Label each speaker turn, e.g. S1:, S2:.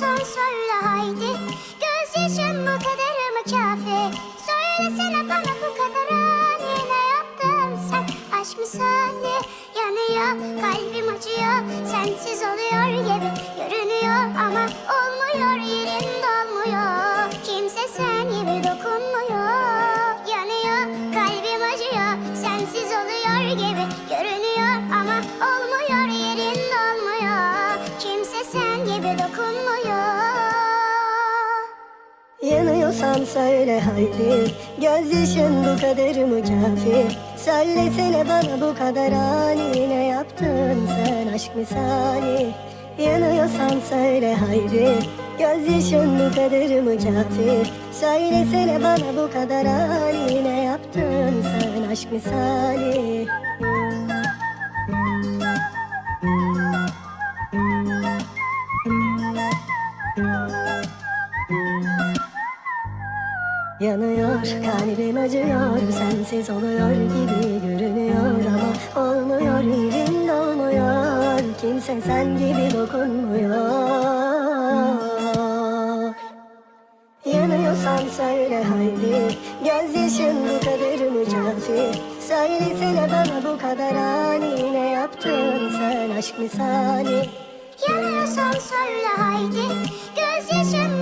S1: sorarsan söyle haydi. Göz Gözyaşın bu kadar mı kafi? Söylesene bana bu kadar ne yaptın sen? Aşk misali yanıyor kalbim acıyor. Sensiz oluyor gibi görünüyor ama olmuyor yerin dolmuyor. Kimse sen gibi dokunmuyor. Yanıyor kalbim acıyor. Sensiz oluyor gibi görünüyor ama olmuyor yerin dolmuyor. Kimse sen gibi dokunmuyor.
S2: Yanıyorsan söyle haydi. Gözyaşın bu kadar mı kafi Söylesene bana bu kadar ani Ne yaptın sen aşk misali? Yanıyorsan söyle haydi. Gözyaşın bu kadar mı kafi Söylesene bana bu kadar ani Ne yaptın sen aşk misali Yanıyor kalbim acıyor Sensiz oluyor gibi görünüyor Ama olmuyor yerinde olmuyor Kimse sen gibi dokunmuyor. Yanıyorsan söyle haydi Gözyaşın bu kadar mı kafi? Söylesene bana bu kadar ani Ne yaptın sen aşk misali?
S1: Yanıyorsan söyle haydi Gözyaşım